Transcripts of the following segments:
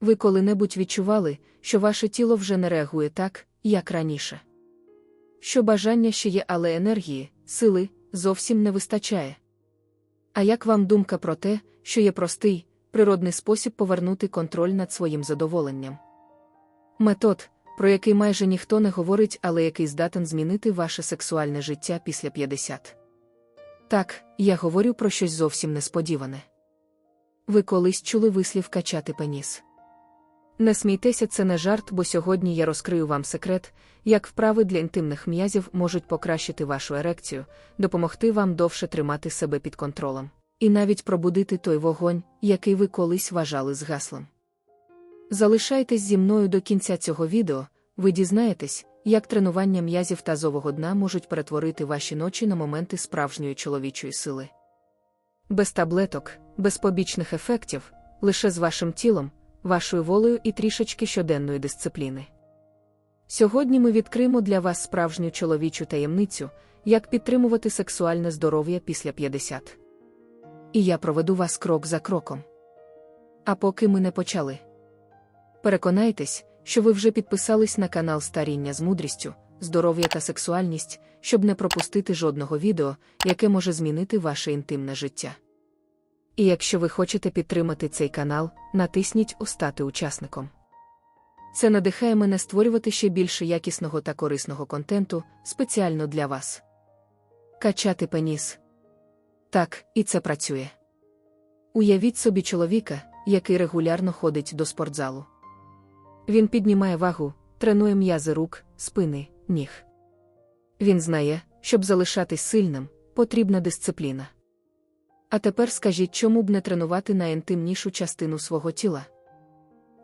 Ви коли-небудь відчували, що ваше тіло вже не реагує так, як раніше. Що бажання ще є, але енергії, сили зовсім не вистачає. А як вам думка про те, що є простий, природний спосіб повернути контроль над своїм задоволенням? Метод, про який майже ніхто не говорить, але який здатен змінити ваше сексуальне життя після 50. Так, я говорю про щось зовсім несподіване. Ви колись чули вислів качати пеніс. Не смійтеся, це не жарт, бо сьогодні я розкрию вам секрет, як вправи для інтимних м'язів можуть покращити вашу ерекцію, допомогти вам довше тримати себе під контролем, і навіть пробудити той вогонь, який ви колись вважали згаслим. Залишайтесь зі мною до кінця цього відео, ви дізнаєтесь, як тренування м'язів тазового дна можуть перетворити ваші ночі на моменти справжньої чоловічої сили. Без таблеток, без побічних ефектів, лише з вашим тілом, вашою волею і трішечки щоденної дисципліни. Сьогодні ми відкриємо для вас справжню чоловічу таємницю, як підтримувати сексуальне здоров'я після 50. І я проведу вас крок за кроком. А поки ми не почали. Переконайтесь, що ви вже підписались на канал Старіння з мудрістю, здоров'я та сексуальність, щоб не пропустити жодного відео, яке може змінити ваше інтимне життя. І якщо ви хочете підтримати цей канал, натисніть Остати учасником. Це надихає мене створювати ще більше якісного та корисного контенту спеціально для вас. Качати пеніс. Так, і це працює. Уявіть собі чоловіка, який регулярно ходить до спортзалу. Він піднімає вагу, тренує м'язи рук, спини, ніг. Він знає, щоб залишатись сильним, потрібна дисципліна. А тепер скажіть, чому б не тренувати найінтимнішу частину свого тіла?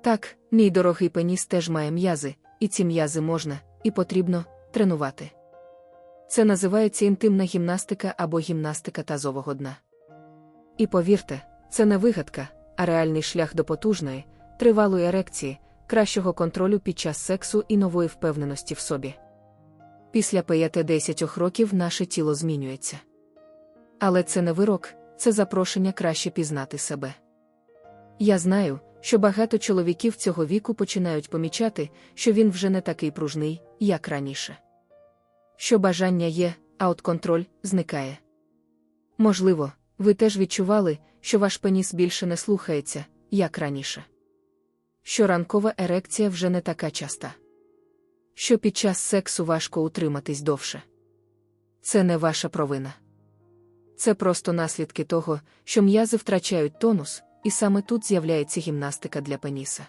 Так, мій дорогий пеніс теж має м'язи, і ці м'язи можна, і потрібно тренувати. Це називається інтимна гімнастика або гімнастика тазового дна. І повірте, це не вигадка, а реальний шлях до потужної, тривалої ерекції, кращого контролю під час сексу і нової впевненості в собі. Після 5-10 років наше тіло змінюється. Але це не вирок, це запрошення краще пізнати себе. Я знаю, що багато чоловіків цього віку починають помічати, що він вже не такий пружний, як раніше. Що бажання є, а от контроль зникає. Можливо, ви теж відчували, що ваш пеніс більше не слухається, як раніше. Що ранкова ерекція вже не така часта. Що під час сексу важко утриматись довше. Це не ваша провина. Це просто наслідки того, що м'язи втрачають тонус, і саме тут з'являється гімнастика для пеніса.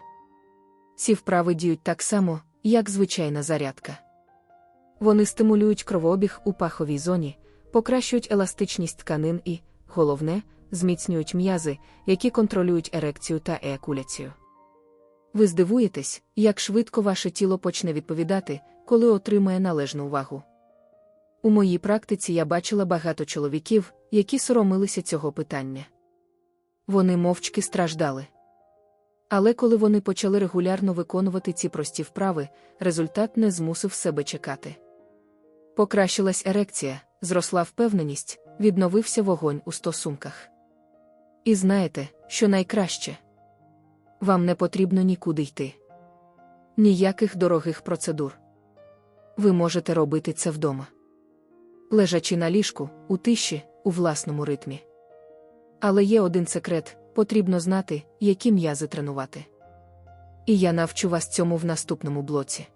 Ці вправи діють так само, як звичайна зарядка. Вони стимулюють кровообіг у паховій зоні, покращують еластичність тканин і, головне, зміцнюють м'язи, які контролюють ерекцію та еякуляцію. Ви здивуєтесь, як швидко ваше тіло почне відповідати, коли отримає належну увагу. У моїй практиці я бачила багато чоловіків, які соромилися цього питання. Вони мовчки страждали. Але коли вони почали регулярно виконувати ці прості вправи, результат не змусив себе чекати. Покращилась ерекція, зросла впевненість, відновився вогонь у стосунках. І знаєте, що найкраще? Вам не потрібно нікуди йти. Ніяких дорогих процедур. Ви можете робити це вдома. Лежачи на ліжку, у тиші, у власному ритмі. Але є один секрет потрібно знати, які м'язи тренувати. І я навчу вас цьому в наступному блоці.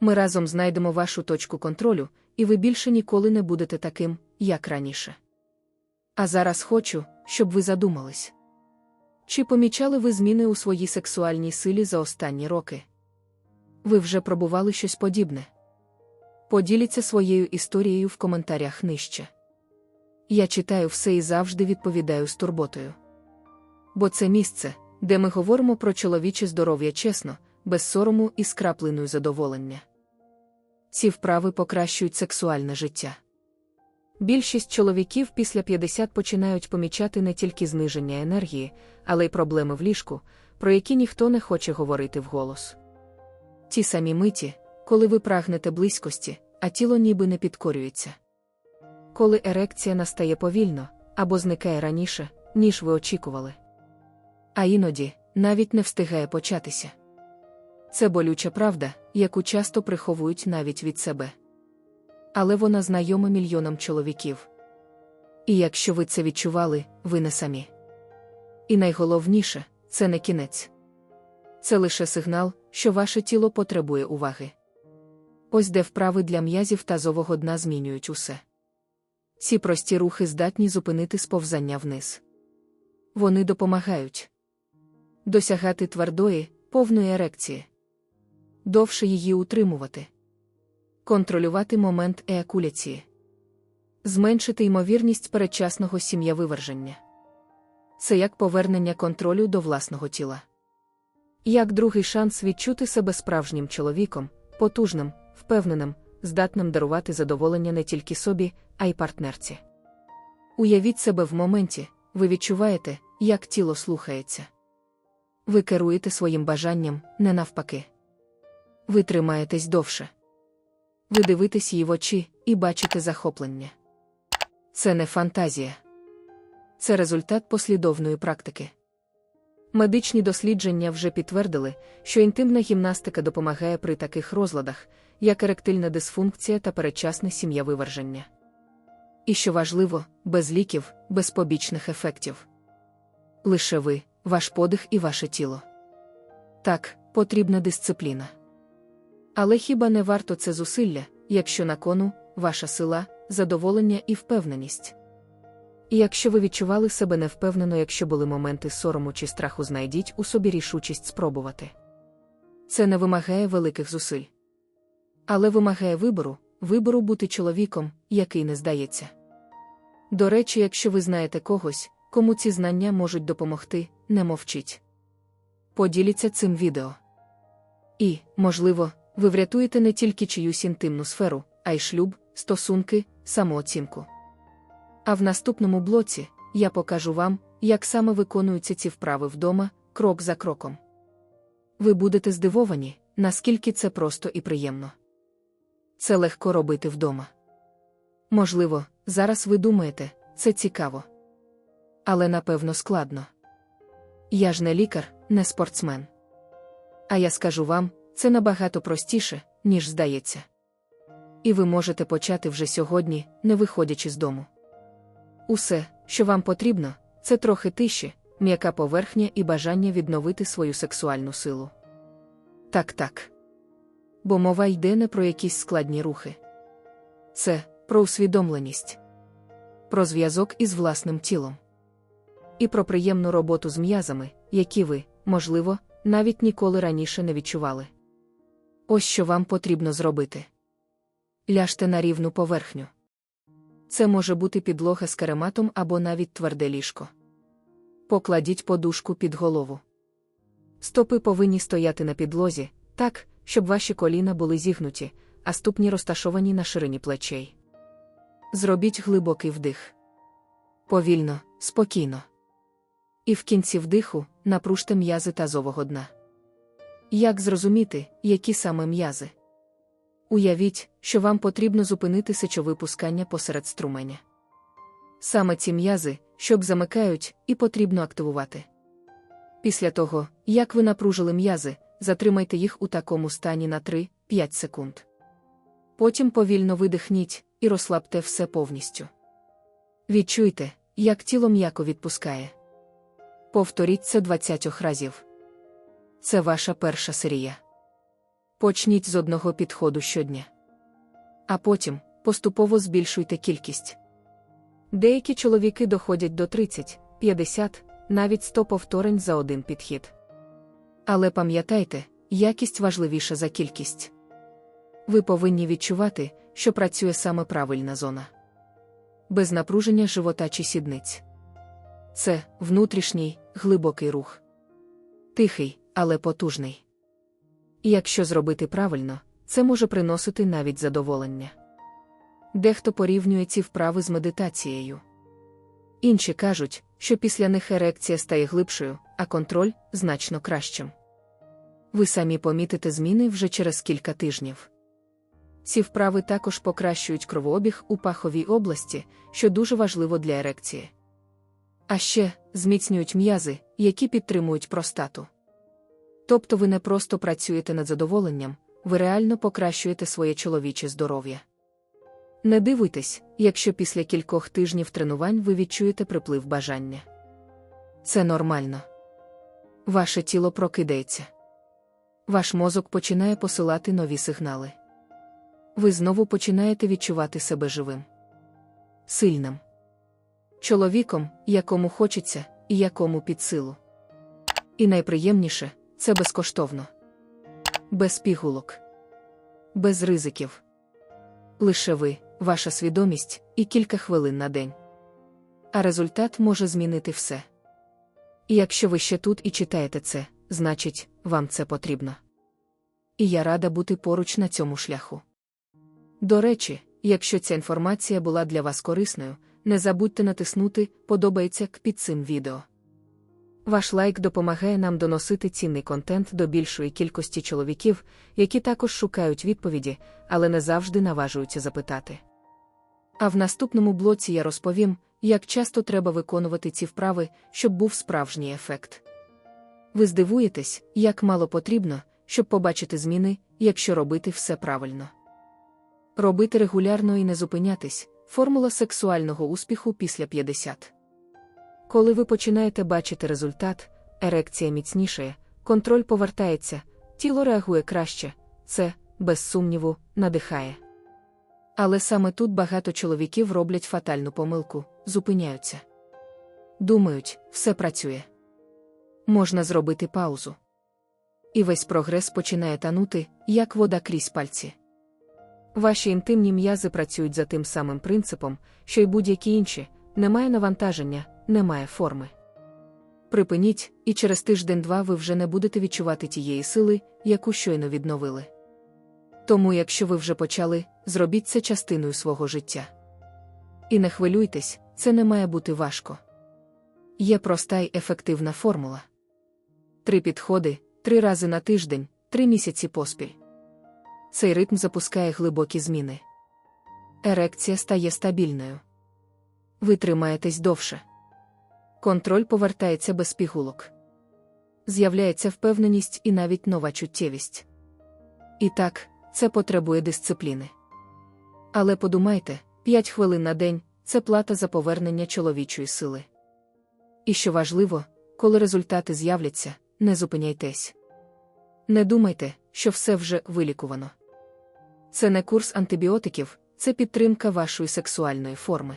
Ми разом знайдемо вашу точку контролю, і ви більше ніколи не будете таким, як раніше. А зараз хочу, щоб ви задумались. Чи помічали ви зміни у своїй сексуальній силі за останні роки? Ви вже пробували щось подібне? Поділіться своєю історією в коментарях нижче. Я читаю все і завжди відповідаю з турботою. Бо це місце, де ми говоримо про чоловіче здоров'я чесно, без сорому і скрапленою задоволення. Ці вправи покращують сексуальне життя. Більшість чоловіків після 50 починають помічати не тільки зниження енергії, але й проблеми в ліжку, про які ніхто не хоче говорити вголос. Ті самі миті, коли ви прагнете близькості, а тіло ніби не підкорюється. Коли ерекція настає повільно або зникає раніше, ніж ви очікували. А іноді, навіть не встигає початися. Це болюча правда, яку часто приховують навіть від себе. Але вона знайома мільйонам чоловіків. І якщо ви це відчували, ви не самі. І найголовніше це не кінець. Це лише сигнал, що ваше тіло потребує уваги. Ось де вправи для м'язів тазового дна змінюють усе. Ці прості рухи здатні зупинити сповзання вниз. Вони допомагають досягати твердої, повної ерекції, довше її утримувати, контролювати момент еякуляції, зменшити ймовірність передчасного сім'явиверження. Це як повернення контролю до власного тіла. Як другий шанс відчути себе справжнім чоловіком, потужним, впевненим, здатним дарувати задоволення не тільки собі, а й партнерці. Уявіть себе в моменті, ви відчуваєте, як тіло слухається. Ви керуєте своїм бажанням, не навпаки. Ви тримаєтесь довше. Ви дивитесь її в очі і бачите захоплення. Це не фантазія. Це результат послідовної практики. Медичні дослідження вже підтвердили, що інтимна гімнастика допомагає при таких розладах, як еректильна дисфункція та передчасне сім'явиверження. І що важливо, без ліків, без побічних ефектів. Лише ви, ваш подих і ваше тіло. Так, потрібна дисципліна. Але хіба не варто це зусилля, якщо на кону ваша сила, задоволення і впевненість? І якщо ви відчували себе невпевнено, якщо були моменти сорому чи страху, знайдіть у собі рішучість спробувати. Це не вимагає великих зусиль. Але вимагає вибору, вибору бути чоловіком, який не здається. До речі, якщо ви знаєте когось, кому ці знання можуть допомогти, не мовчіть. Поділіться цим відео. І, можливо, ви врятуєте не тільки чиюсь інтимну сферу, а й шлюб, стосунки, самооцінку. А в наступному блоці я покажу вам, як саме виконуються ці вправи вдома, крок за кроком. Ви будете здивовані, наскільки це просто і приємно. Це легко робити вдома. Можливо, зараз ви думаєте, це цікаво. Але напевно складно. Я ж не лікар, не спортсмен. А я скажу вам, це набагато простіше, ніж здається. І ви можете почати вже сьогодні, не виходячи з дому. Усе, що вам потрібно, це трохи тиші, м'яка поверхня і бажання відновити свою сексуальну силу. Так, так. Бо мова йде не про якісь складні рухи. Це про усвідомленість, про зв'язок із власним тілом і про приємну роботу з м'язами, які ви, можливо, навіть ніколи раніше не відчували. Ось що вам потрібно зробити. Ляжте на рівну поверхню. Це може бути підлога з карематом або навіть тверде ліжко. Покладіть подушку під голову. Стопи повинні стояти на підлозі, так, щоб ваші коліна були зігнуті, а ступні розташовані на ширині плечей. Зробіть глибокий вдих. Повільно, спокійно. І в кінці вдиху напружте м'язи тазового дна. Як зрозуміти, які саме м'язи? Уявіть, що вам потрібно зупинити сечовипускання посеред струменя. Саме ці м'язи, щоб замикають, і потрібно активувати. Після того, як ви напружили м'язи, затримайте їх у такому стані на 3-5 секунд. Потім повільно видихніть і розслабте все повністю. Відчуйте, як тіло м'яко відпускає. Повторіть це 20 разів. Це ваша перша серія. Почніть з одного підходу щодня. А потім поступово збільшуйте кількість. Деякі чоловіки доходять до 30, 50, навіть 100 повторень за один підхід. Але пам'ятайте, якість важливіша за кількість. Ви повинні відчувати, що працює саме правильна зона. Без напруження живота чи сідниць. Це внутрішній, глибокий рух. Тихий, але потужний. Якщо зробити правильно, це може приносити навіть задоволення. Дехто порівнює ці вправи з медитацією. Інші кажуть, що після них ерекція стає глибшою, а контроль значно кращим. Ви самі помітите зміни вже через кілька тижнів. Ці вправи також покращують кровообіг у паховій області, що дуже важливо для ерекції. А ще зміцнюють м'язи, які підтримують простату. Тобто ви не просто працюєте над задоволенням, ви реально покращуєте своє чоловіче здоров'я. Не дивуйтесь, якщо після кількох тижнів тренувань ви відчуєте приплив бажання. Це нормально. Ваше тіло прокидається. Ваш мозок починає посилати нові сигнали. Ви знову починаєте відчувати себе живим, сильним. Чоловіком, якому хочеться, і якому під силу. І найприємніше це безкоштовно, без пігулок, без ризиків. Лише ви, ваша свідомість і кілька хвилин на день. А результат може змінити все. І якщо ви ще тут і читаєте це, значить, вам це потрібно. І я рада бути поруч на цьому шляху. До речі, якщо ця інформація була для вас корисною, не забудьте натиснути Подобається під цим відео. Ваш лайк допомагає нам доносити цінний контент до більшої кількості чоловіків, які також шукають відповіді, але не завжди наважуються запитати. А в наступному блоці я розповім, як часто треба виконувати ці вправи, щоб був справжній ефект. Ви здивуєтесь, як мало потрібно, щоб побачити зміни, якщо робити все правильно. Робити регулярно і не зупинятись формула сексуального успіху після 50. Коли ви починаєте бачити результат, ерекція міцнішає, контроль повертається, тіло реагує краще, це, без сумніву, надихає. Але саме тут багато чоловіків роблять фатальну помилку, зупиняються. Думають, все працює. Можна зробити паузу. І весь прогрес починає танути, як вода крізь пальці. Ваші інтимні м'язи працюють за тим самим принципом, що й будь-які інші, немає навантаження, немає форми. Припиніть, і через тиждень-два ви вже не будете відчувати тієї сили, яку щойно відновили. Тому, якщо ви вже почали, зробіть це частиною свого життя. І не хвилюйтесь, це не має бути важко. Є проста й ефективна формула. Три підходи, три рази на тиждень, три місяці поспіль. Цей ритм запускає глибокі зміни. Ерекція стає стабільною. Ви тримаєтесь довше. Контроль повертається без пігулок. З'являється впевненість і навіть нова чуттєвість. І так, це потребує дисципліни. Але подумайте, 5 хвилин на день це плата за повернення чоловічої сили. І що важливо, коли результати з'являться, не зупиняйтесь. Не думайте, що все вже вилікувано. Це не курс антибіотиків, це підтримка вашої сексуальної форми.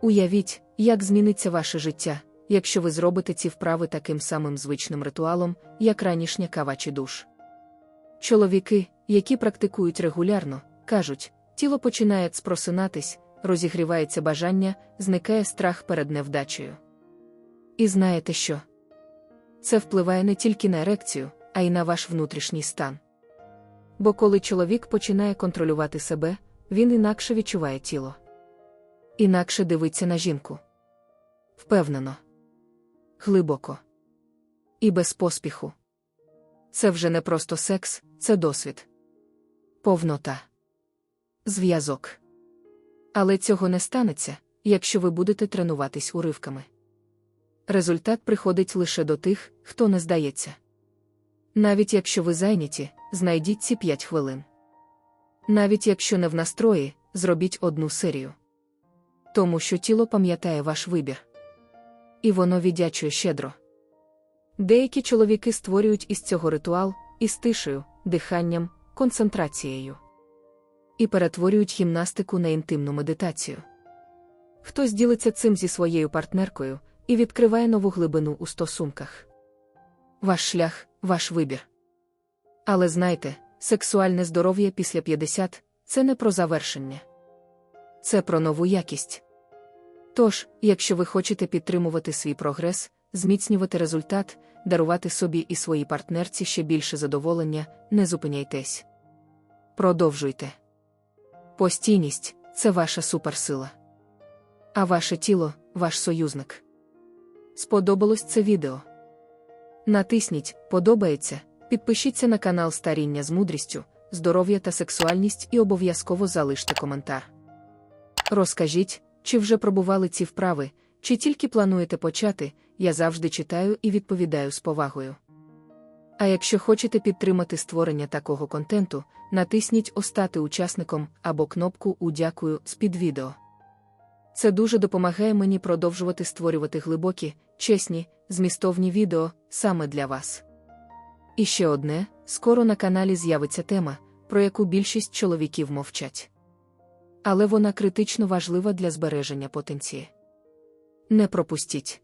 Уявіть, як зміниться ваше життя, якщо ви зробите ці вправи таким самим звичним ритуалом, як ранішня кава чи душ. Чоловіки, які практикують регулярно, кажуть, тіло починає спросинатись, розігрівається бажання, зникає страх перед невдачею. І знаєте що? Це впливає не тільки на ерекцію, а й на ваш внутрішній стан. Бо коли чоловік починає контролювати себе, він інакше відчуває тіло. Інакше дивиться на жінку. Впевнено, глибоко і без поспіху. Це вже не просто секс, це досвід, повнота, зв'язок. Але цього не станеться, якщо ви будете тренуватись уривками. Результат приходить лише до тих, хто не здається. Навіть якщо ви зайняті, знайдіть ці 5 хвилин. Навіть якщо не в настрої, зробіть одну серію. Тому що тіло пам'ятає ваш вибір. І воно віддячує щедро. Деякі чоловіки створюють із цього ритуал із тишею, диханням, концентрацією. І перетворюють гімнастику на інтимну медитацію. Хтось ділиться цим зі своєю партнеркою і відкриває нову глибину у стосунках. Ваш шлях, ваш вибір. Але знайте, сексуальне здоров'я після 50 це не про завершення, це про нову якість. Тож, якщо ви хочете підтримувати свій прогрес, зміцнювати результат, дарувати собі і своїй партнерці ще більше задоволення, не зупиняйтесь. Продовжуйте. Постійність це ваша суперсила. А ваше тіло ваш союзник. Сподобалось це відео? Натисніть Подобається, підпишіться на канал Старіння з мудрістю, здоров'я та сексуальність і обов'язково залиште коментар. Розкажіть, чи вже пробували ці вправи, Чи тільки плануєте почати, я завжди читаю і відповідаю з повагою. А якщо хочете підтримати створення такого контенту, натисніть Остати учасником або кнопку у дякую з під відео. Це дуже допомагає мені продовжувати створювати глибокі, чесні, змістовні відео саме для вас. І ще одне: скоро на каналі з'явиться тема, про яку більшість чоловіків мовчать. Але вона критично важлива для збереження потенції. Не пропустіть.